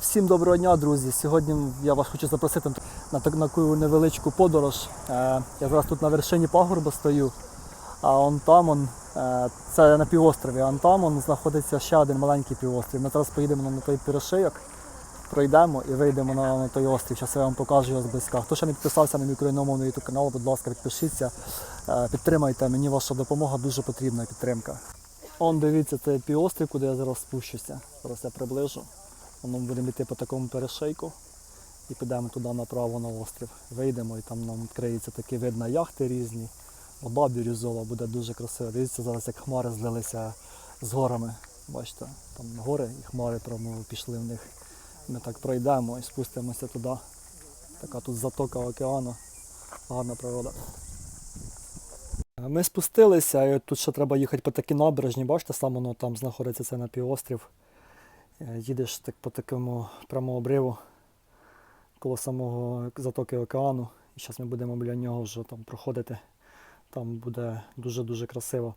Всім доброго дня, друзі. Сьогодні я вас хочу запросити на таку невеличку подорож. Е, Я зараз тут на вершині пагорба стою, а он там е, це на півострові, а он там он знаходиться ще один маленький півострів. Ми зараз поїдемо на той пірошийок, пройдемо і вийдемо на, на той острів. Зараз я вам покажу його зблизька. Хто ще не підписався на мій україномовний YouTube канал, будь ласка, підпишіться, е, підтримайте. Мені ваша допомога дуже потрібна підтримка. Он дивіться, це півострів, куди я зараз спущуся. Зараз я приближу. Воно будемо йти по такому перешейку і підемо туди направо на острів. Вийдемо і там нам відкриється такий вид на яхти різні. Вода бірюзова буде дуже красиво. Дивіться зараз, як хмари злилися з горами. Бачите, там гори і хмари прямо пішли в них. Ми так пройдемо і спустимося туди. Така тут затока океану. Гарна природа. Ми спустилися, і тут ще треба їхати по такій набережні, бачите, саме воно там знаходиться це на півострів. Е, Їдеш так по такому прямому обриву коло самого затоки океану. І зараз ми будемо біля нього вже там проходити. Там буде дуже-дуже красиво.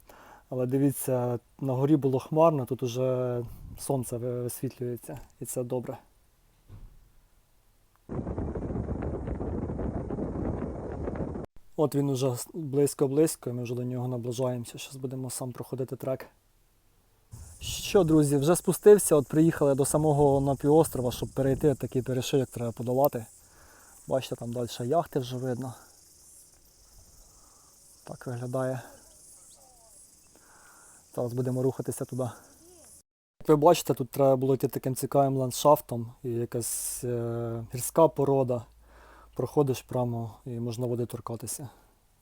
Але дивіться, на горі було хмарно, тут уже сонце висвітлюється і це добре. От він уже близько-близько, ми вже до нього наближаємося. Зараз будемо сам проходити трек. Що, друзі, вже спустився, от приїхали до самого напівострова, щоб перейти такий перешийок треба подолати. Бачите, там далі яхти вже видно. Так виглядає. Зараз будемо рухатися туди. Як ви бачите, тут треба було йти таким цікавим ландшафтом і якась е, гірська порода. Проходиш прямо і можна води торкатися.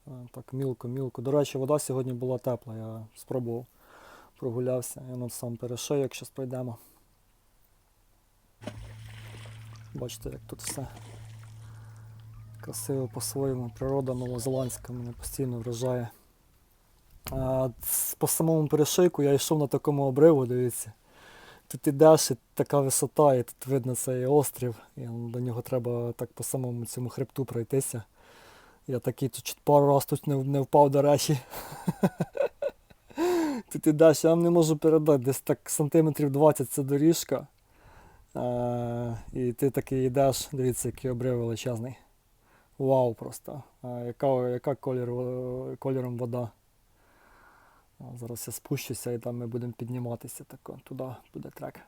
Е, Так, мілко, мілко. До речі, вода сьогодні була тепла, я спробував прогулявся. І воно сам перешийок, зараз пройдемо. Бачите, як тут все красиво по-своєму. Природа новозеландська мене постійно вражає. А, по самому перешийку я йшов на такому обриву, дивіться. Тут ідеш, і така висота, і тут видно цей острів, і до нього треба так по самому цьому хребту пройтися. Я такий тут пару разів тут не впав до речі. Тут ідеш, я вам не можу передати, десь так сантиметрів 20 це доріжка. Е, і ти такий йдеш, дивіться, який обрив величезний. Вау просто. Е, яка яка колір, е, кольором вода. А, Зараз я спущуся і там ми будемо підніматися тако. Туди буде трек.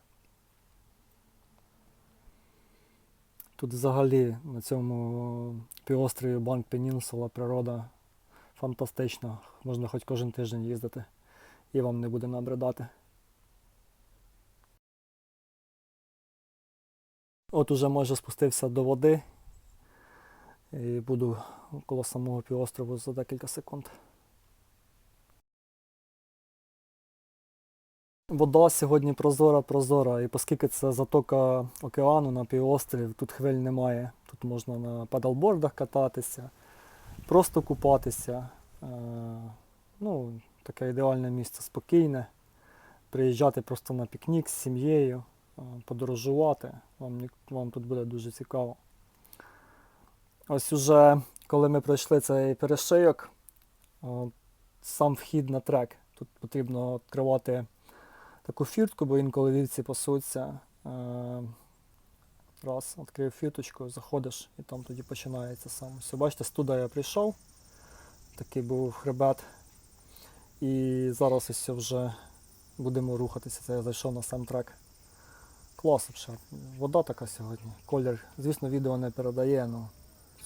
Тут взагалі на цьому півострові Банк Пенінсула природа фантастична. Можна хоч кожен тиждень їздити і вам не буде набридати. От уже майже спустився до води і буду коло самого півострову за декілька секунд. Вода сьогодні прозора, прозора, і оскільки це затока океану на півострів, тут хвиль немає. Тут можна на педалбордах кататися, просто купатися. Е, Ну, таке ідеальне місце, спокійне. Приїжджати просто на пікнік з сім'єю, е, подорожувати. Вам, вам тут буде дуже цікаво. Ось уже, коли ми пройшли цей перешийок, сам вхід на трек. Тут потрібно відкривати таку фіртку, бо інколи вівці пасуться. Е, Раз, відкрив фірточку, заходиш і там тоді починається сам. Все, бачите, студа я прийшов. Такий був хребет. І зараз ось вже будемо рухатися. Це я зайшов на сам трек. Клас взагалі. Вода така сьогодні. Колір, звісно, відео не передає, але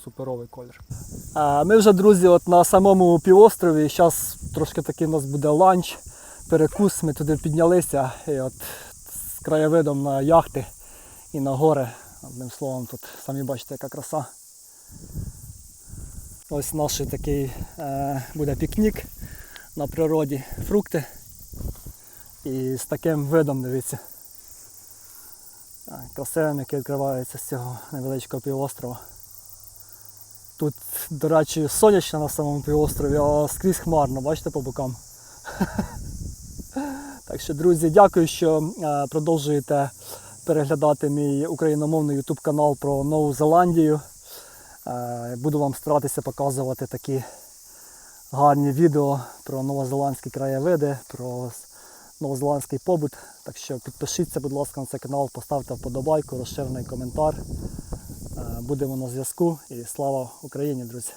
суперовий колір. Ми вже, друзі, от на самому півострові. Зараз трошки такий у нас буде ланч, перекус. Ми туди піднялися і от з краєвидом на яхти і на гори. Одним словом, тут самі бачите, яка краса. Ось наш такий е, буде пікнік на природі фрукти. І з таким видом, дивіться. Красивим, який відкривається з цього невеличкого півострова. Тут, до речі, сонячно на самому півострові, а скрізь хмарно, бачите по бокам. Так що, друзі, дякую, що е, продовжуєте переглядати мій україномовний YouTube канал про Нову Зеландію. Е, Буду вам старатися показувати такі гарні відео про новозеландські краєвиди, про новозеландський побут. Так що підпишіться, будь ласка, на цей канал, поставте вподобайку, розширений коментар. Е, Будемо на зв'язку і слава Україні, друзі!